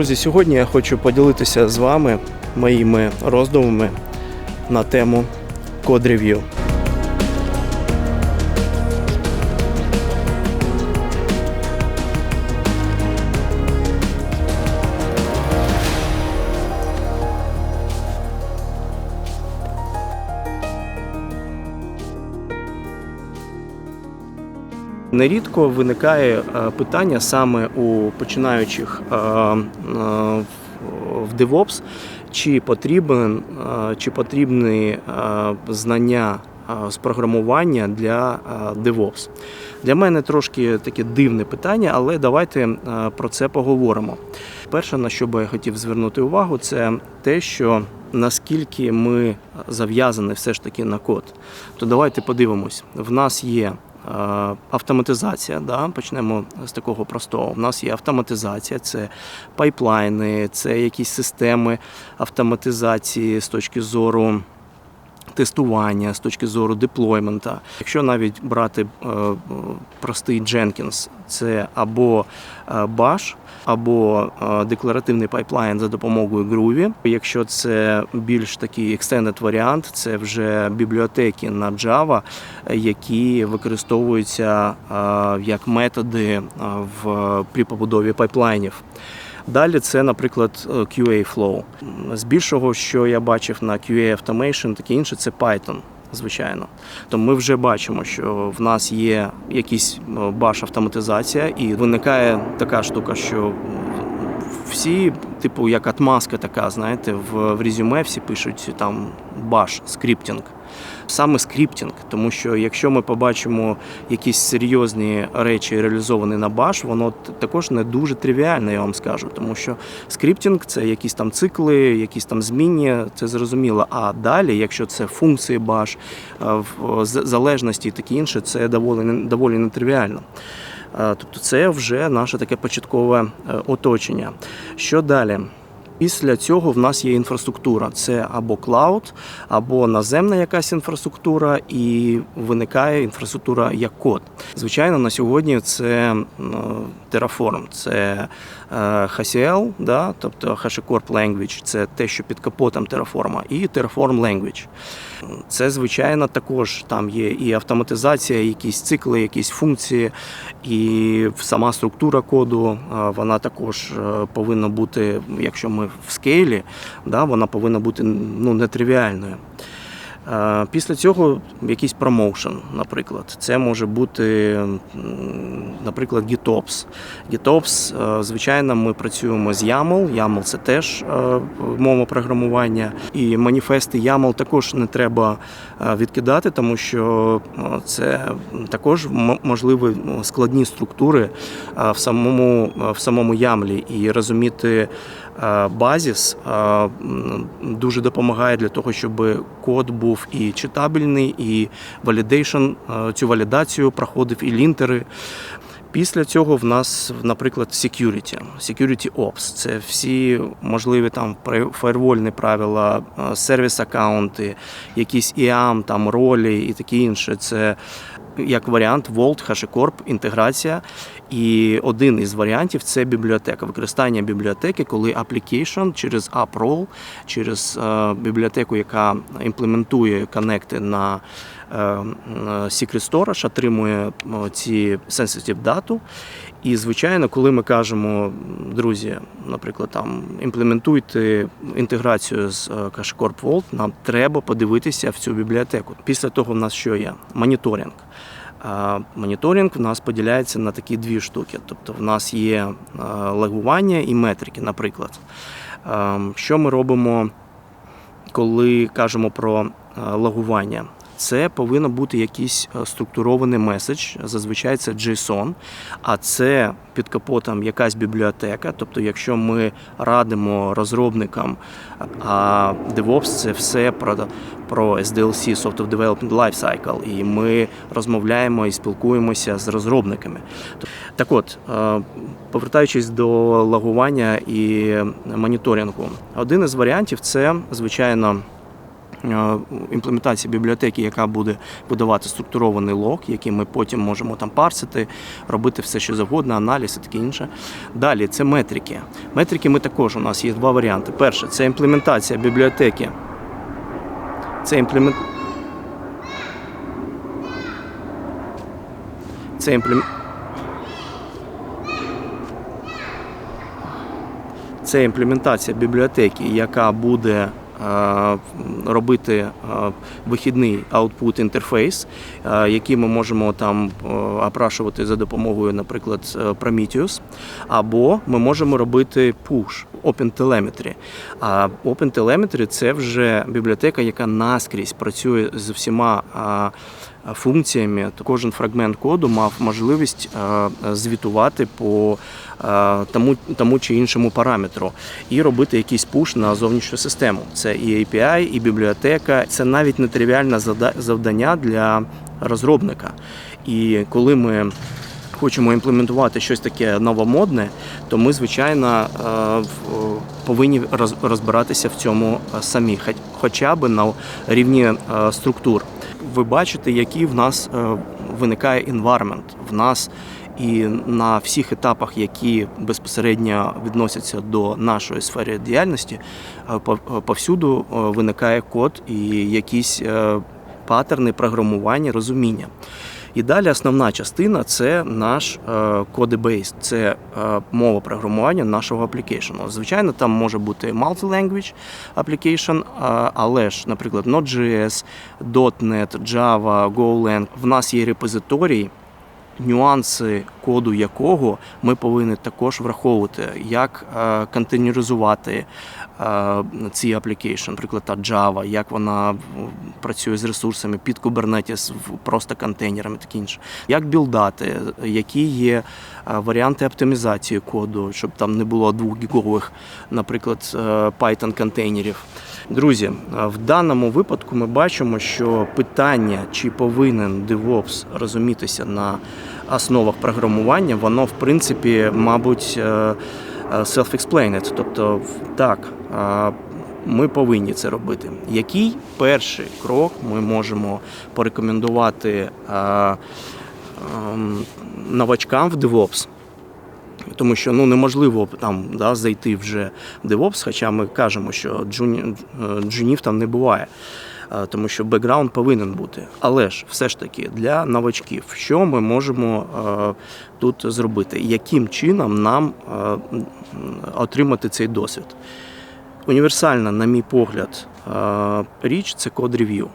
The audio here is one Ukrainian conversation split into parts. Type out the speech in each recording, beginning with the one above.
Друзі, сьогодні я хочу поділитися з вами моїми роздумами на тему Review. Нерідко виникає е, питання саме у починаючих е, е, в- DevOps, чи потрібен чи потрібні знання з програмування для DevOps. Для мене трошки таке дивне питання, але давайте про це поговоримо. Перше, на що би я хотів звернути увагу, це те, що наскільки ми зав'язані все ж таки на код. То давайте подивимось. В нас є автоматизація. Да? Почнемо з такого простого. У нас є автоматизація, це пайплайни, це якісь системи автоматизації з точки зору. Тестування з точки зору деплоймента. Якщо навіть брати е, простий Jenkins, це або е, Bash, або е, декларативний пайплайн за допомогою Groovy. Якщо це більш такий extended варіант, це вже бібліотеки на Java, які використовуються як методи в при побудові пайплайнів. Далі це, наприклад, е, QA Flow. З більшого, що я бачив на QA Automation, таке інше, це Python. Звичайно, то ми вже бачимо, що в нас є якийсь баш автоматизація, і виникає така штука, що всі, типу, як атмаска така, знаєте, в, в резюме всі пишуть там баш, скриптінг. Саме скриптінг, тому що якщо ми побачимо якісь серйозні речі реалізовані на баш, воно також не дуже тривіальне, я вам скажу. Тому що скриптінг це якісь там цикли, якісь там змінні, це зрозуміло. А далі, якщо це функції баш, е, в залежності і таке інше, це доволі доволі нетривіально. Е, Тобто це вже наше таке початкове е, оточення. Що далі? Після цього в нас є інфраструктура. Це або клауд, або наземна якась інфраструктура, і виникає інфраструктура як код. Звичайно, на сьогодні це ну, Terraform, це е, HCL, да, тобто HashiCorp Language, це те, що під капотом Terraform, і Terraform Language. Це, звичайно, також там є і автоматизація, якісь цикли, якісь функції, і сама структура коду, вона також е, повинна бути, якщо ми в скейлі, да, вона повинна бути ну, нетривіальною. Е, Після цього якийсь промоушен, наприклад. Це може бути, наприклад, GitOps. GitOps, е, звичайно, ми працюємо з YAML. YAML – це теж е, мова програмування. І маніфести YAML також не треба відкидати, тому що це також можливі складні структури в самому, в самому YAML. І розуміти базіс е, дуже допомагає для того, щоб код був і читабельний, і валідейшн, е, цю валідацію проходив, і лінтери. Після цього в нас, наприклад, security, security ops. Це всі можливі там фаєрвольні правила, е, сервіс-аккаунти, якісь IAM, там ролі і таке інше. Це як варіант Vault, HashiCorp, інтеграція. І один із варіантів це бібліотека. Використання бібліотеки, коли application через AppRole, через е, бібліотеку, яка імплементує коннекти на Secret Storage, отримує е, ці sensitive дату. І, звичайно, коли ми кажемо, друзі, наприклад, там імплементуйте інтеграцію з е, HashiCorp Vault, нам треба подивитися в цю бібліотеку. Після того в нас що є? Моніторинг. Моніторинг в нас поділяється на такі дві штуки. Тобто в нас є е, логування і метрики, наприклад. Е, Що ми робимо, коли кажемо про е, логування? Це повинно бути якийсь е, структурований меседж, зазвичай це JSON, а це під капотом якась бібліотека. Тобто, якщо ми радимо розробникам, а DevOps це все про, про SDLC, Software Development Lifecycle, і ми розмовляємо і спілкуємося з розробниками. Так от, е, повертаючись до лагування і моніторингу, один із варіантів це, звичайно, е, імплементація бібліотеки, яка буде видавати структурований лог, який ми потім можемо там парсити, робити все, що завгодно, аналіз і таке інше. Далі це метрики. Метрики ми також у нас є два варіанти. Перше це імплементація бібліотеки. Це імплемент. Це імплем... Це імплементація бібліотеки, яка буде робити е, вихідний output інтерфейс, е, який ми можемо там е, опрашувати за допомогою, наприклад, е, Prometheus, або ми можемо робити push, OpenTelemetry. А OpenTelemetry – це вже бібліотека, яка наскрізь працює з всіма е, функціями. Кожен фрагмент коду мав можливість е, звітувати по е, тому, тому чи іншому параметру і робити якийсь пуш на зовнішню систему. Це і API, і бібліотека. Це навіть нетривіальне зада- завдання для розробника. І коли ми хочемо імплементувати щось таке новомодне, то ми, звичайно, повинні роз- розбиратися в цьому самі, хоч- хоча б на рівні структур. Ви бачите, який в нас е, виникає environment. В нас і на всіх етапах, які безпосередньо відносяться до нашої сфери діяльності, е, повсюду е, виникає код і якісь патерни програмування, розуміння. І далі основна частина це наш е, кодебейс, це е, мова програмування нашого аплікейшену. Звичайно, там може бути multi-language application, е, але ж, наприклад, Node.js, .NET, Java, Golang. В нас є репозиторій, нюанси коду якого ми повинні також враховувати, як е, контейнеризувати е, ці аплікейшн, наприклад, та Java, як вона працює з ресурсами під Kubernetes, просто контейнерами, таке інше. Як білдати, які є е, варіанти оптимізації коду, щоб там не було двохгігових, наприклад, е, Python контейнерів. Друзі, в даному випадку ми бачимо, що питання, чи повинен DevOps розумітися на основах програмування, воно в принципі, мабуть, е, е, self-explained. Тобто, так, ми повинні це робити. Який перший крок ми можемо порекомендувати ем, новачкам в DevOps? Тому що ну неможливо там да, зайти вже в DevOps, хоча ми кажемо, що джуні, е, джунів там не буває, е, тому що бекграунд повинен бути. Але ж все ж таки для новачків, що ми можемо е, тут зробити? Яким чином нам отримати цей досвід? Універсальна, на мій погляд, річ це код рев'ю.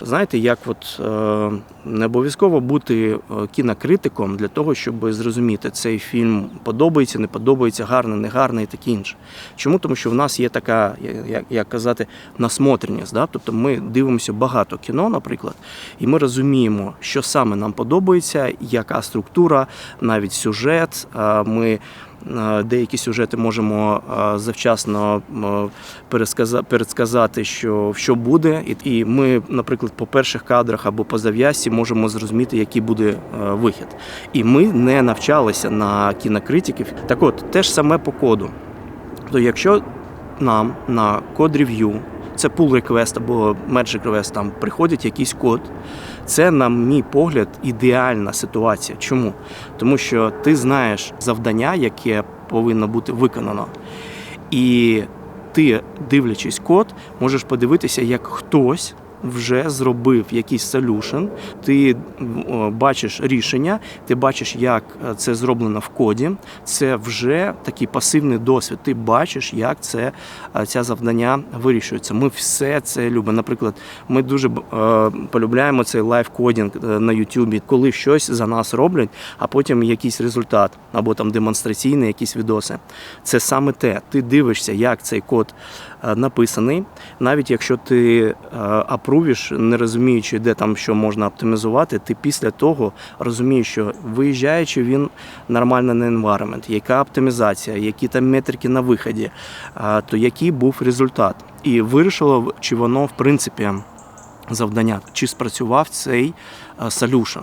Знаєте, як от е, не обов'язково бути е, кінокритиком для того, щоб зрозуміти, цей фільм подобається, не подобається, гарний, не гарний і таке інше. Чому? Тому що в нас є така, як, як казати, насмотреність. Да? Тобто ми дивимося багато кіно, наприклад, і ми розуміємо, що саме нам подобається, яка структура, навіть сюжет. Ми Деякі сюжети можемо завчасно передсказати, що, що буде, і, ми, наприклад, по перших кадрах або по зав'язці можемо зрозуміти, який буде вихід. І ми не навчалися на кінокритиків. Так от, те ж саме по коду. То якщо нам на код рев'ю, це pull request або magic request, там приходить якийсь код, це, на мій погляд, ідеальна ситуація. Чому? Тому що ти знаєш завдання, яке повинно бути виконано. І ти, дивлячись код, можеш подивитися, як хтось вже зробив якийсь solution, ти бачиш рішення, ти бачиш, як е, це зроблено в коді. Це вже такий пасивний досвід. Ти бачиш, як це е, ця завдання вирішується. Ми все це любимо. Наприклад, ми дуже е, полюбляємо цей лайв-кодінг е, на Ютубі, коли щось за нас роблять, а потім якийсь результат або там демонстраційні якісь відоси. Це саме те. Ти дивишся, як цей код е, написаний, навіть якщо ти е, апрувіш, не розуміючи, де там що можна оптимізувати, ти після того розумієш, що виїжджаючи він нормально на environment, яка оптимізація, які там метрики на виході, е, то який був результат. І вирішило, чи воно в принципі завдання, чи спрацював цей е, solution.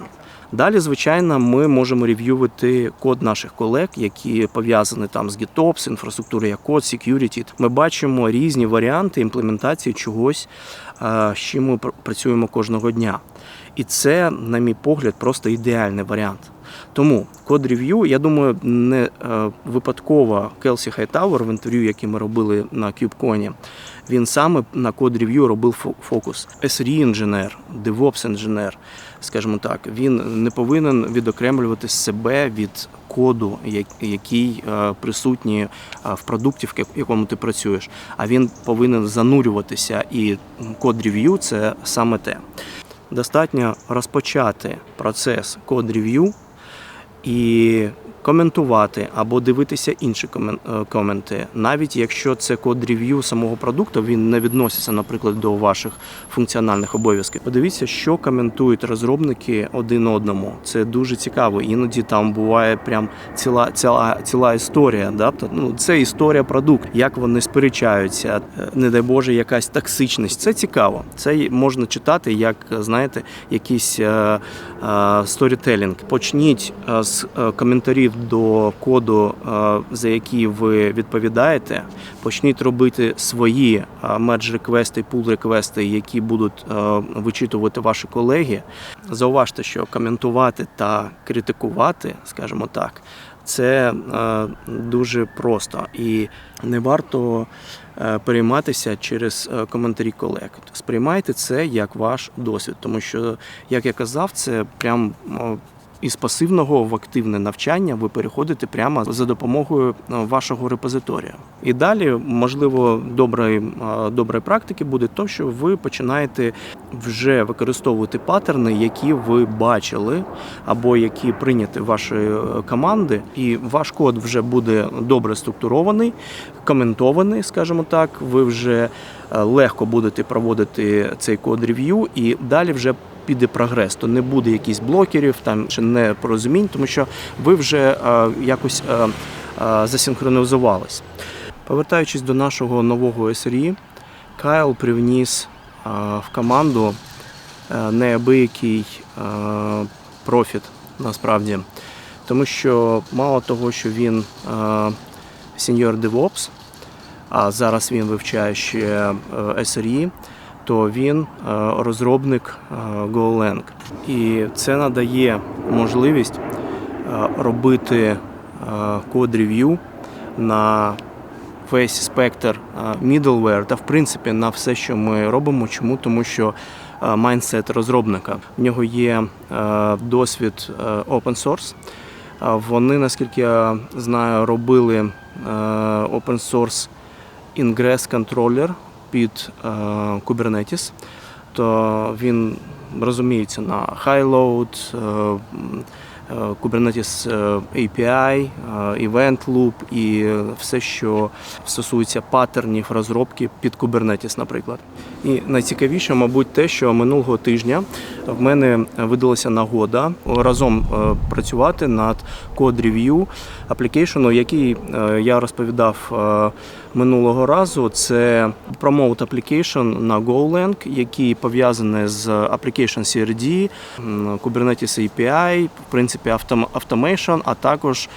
Далі, звичайно, ми можемо рев'ювати код наших колег, які пов'язані там з GitOps, інфраструктурою як код, security. Ми бачимо різні варіанти імплементації чогось е, з чим ми пр- працюємо кожного дня. І це, на мій погляд, просто ідеальний варіант. Тому код рев'ю, я думаю, не е, випадково Келсі Хайтауер в інтерв'ю, яке ми робили на KubeCon, він саме на код рев'ю робив фокус. SRE інженер, DevOps інженер, скажімо так, він не повинен відокремлювати себе від коду, який е, присутній е, в продукті, в якому ти працюєш. А він повинен занурюватися, і код рев'ю це саме те. Достатньо розпочати процес код рев'ю і коментувати або дивитися інші е, коменти, навіть якщо це код рев'ю самого продукту, він не відноситься, наприклад, до ваших функціональних обов'язків. Подивіться, що коментують розробники один одному. Це дуже цікаво. Іноді там буває прям ціла ціла, ціла історія. Да? Ну, це історія продукту, як вони сперечаються, е, не дай Боже, якась токсичність. Це цікаво. Це можна читати, як знаєте, якийсь е, сторітелінг. Почніть з е, коментарів до коду, е, за який ви відповідаєте. Почніть робити свої мердж реквести, пул реквести, які будуть е, вичитувати ваші колеги. Зауважте, що коментувати та критикувати, скажімо так, це е, дуже просто і не варто перейматися через коментарі колег. Сприймайте це як ваш досвід, тому що, як я казав, це прям. Із пасивного в активне навчання ви переходите прямо за допомогою е, вашого репозиторія. І далі, можливо, доброї, е, доброї практики буде то, що ви починаєте вже використовувати паттерни, які ви бачили, або які прийняті вашої е, команди, і ваш код вже буде добре структурований, коментований, скажімо так. Ви вже легко будете проводити цей код рев'ю, і далі вже піде прогрес, то не буде якісь блокерів там чи непорозумінь, тому що ви вже е, якось е, е, засинхронізувались. Повертаючись до нашого нового SRE, Кайл привніс в команду неабиякий профіт насправді. Тому що мало того, що він сеньор DevOps, а зараз він вивчає ще SRE, то він е, розробник е, GoLang. І це надає можливість е, робити код рев'ю на весь спектр middleware та в принципі на все, що ми робимо. Чому? Тому що майндсет розробника в нього є досвід open source. Вони, наскільки я знаю, робили open source Ingress контролер під е, Kubernetes, то він розуміється на high-load, е, е, Kubernetes API, Event Loop і все, що стосується паттернів розробки під Kubernetes, наприклад. І найцікавіше, мабуть, те, що минулого тижня в мене видалася нагода разом працювати над код рев'ю аплікейшену, який я розповідав минулого разу. Це Promote Application на GoLang, який пов'язаний з Application CRD, Kubernetes API, в принципі, Automation, а також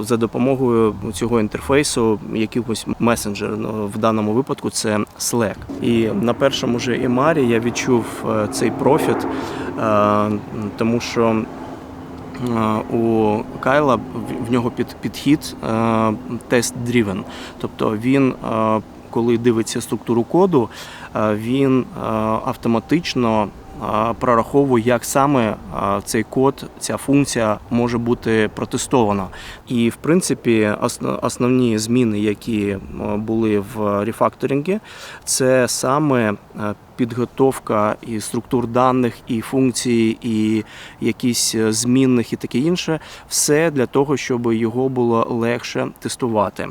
е, за допомогою цього інтерфейсу якихось месенджер. Ну, В даному випадку це Slack. І на першому же емарі я відчув е, цей профіт, е, тому що у Кайла в- нього під підхід тест driven. Тобто він, е, коли дивиться структуру коду, е, він е, автоматично е, прораховує, як саме е, цей код, ця функція може бути протестована. І в принципі, основні зміни, які е, були в рефакторингі, це саме е, підготовка і структур даних, і функцій, і якісь е, змінних і таке інше, все для того, щоб його було легше тестувати.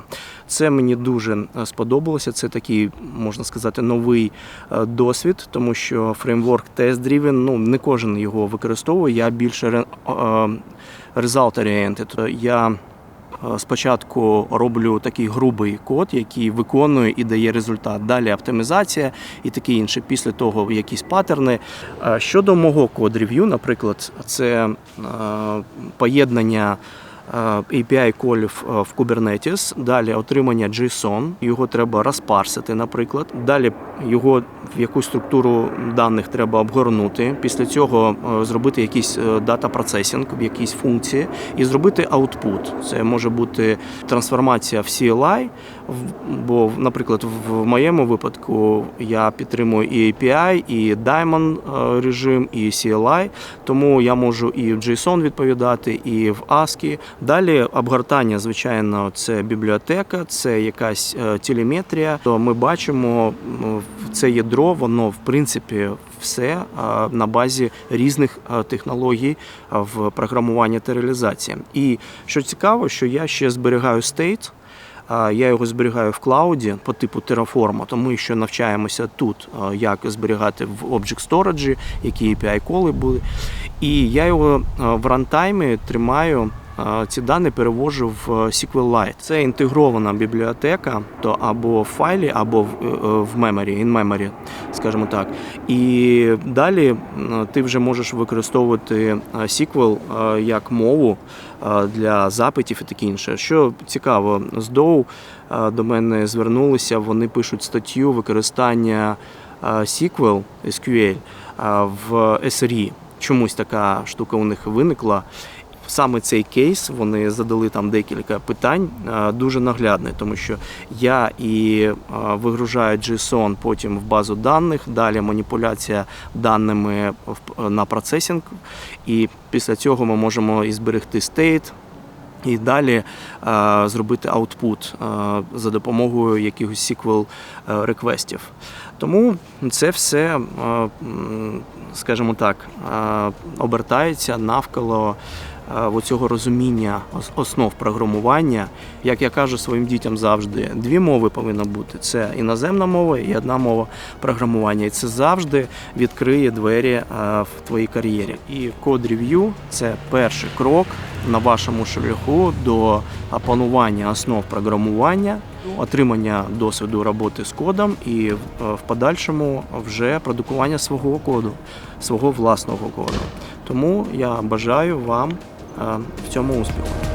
Це мені дуже е, сподобалося. Це такий, можна сказати, новий е, досвід, тому що фреймворк Test-Driven, ну не кожен його використовує. Я більше е, result-oriented. Я Спочатку роблю такий грубий код, який виконує і дає результат. Далі оптимізація і таке інше. Після того якісь паттерни. Е, Щодо мого код рев'ю, наприклад, це е, поєднання е, API колів е, в Kubernetes, далі отримання JSON, його треба розпарсити, наприклад. Далі його в якусь структуру даних треба обгорнути. Після цього е, зробити якийсь дата процесінг в якійсь функції і зробити output. Це може бути трансформація в CLI, бо, наприклад, в моєму випадку я підтримую і API, і Daemon е, режим, і CLI, тому я можу і в JSON відповідати, і в ASCII. Далі обгортання, звичайно, це бібліотека, це якась е, телеметрія. То ми бачимо це ядро, воно в принципі все е, на базі різних технологій в програмуванні та реалізації. І що цікаво, що я ще зберігаю стейт. Я його зберігаю в клауді по типу Terraform, тому що навчаємося тут, як зберігати в Object Storage, які API-коли були. І я його в рантаймі тримаю. Ці дані перевожу в е, SQLite. Це інтегрована бібліотека, то або в файлі, або в, е, е, memory, in memory, скажімо так. І далі ти вже можеш використовувати е, SQL е, як мову е, для запитів і таке інше. Що цікаво, з Dow е, до мене звернулися, вони пишуть статтю використання е, SQL SQL е, в SRE. Чомусь така штука у них виникла. Саме цей кейс вони задали там декілька питань е, дуже наглядний, тому що я і е, вигружаю JSON потім в базу даних, далі маніпуляція даними на процесінг, і після цього ми можемо і зберегти стейт, і далі е, зробити аутпут е, за допомогою якихось SQL реквестів. Тому це все, е, скажімо так, е, обертається навколо цього розуміння основ програмування. Як я кажу своїм дітям завжди, дві мови повинно бути: це іноземна мова і одна мова програмування. І це завжди відкриє двері е, в твоїй кар'єрі. І код рев'ю це перший крок на вашому шляху до опанування основ програмування, отримання досвіду роботи з кодом і е, в подальшому вже продукування свого коду, свого власного коду. Тому я бажаю вам е, в цьому успіху.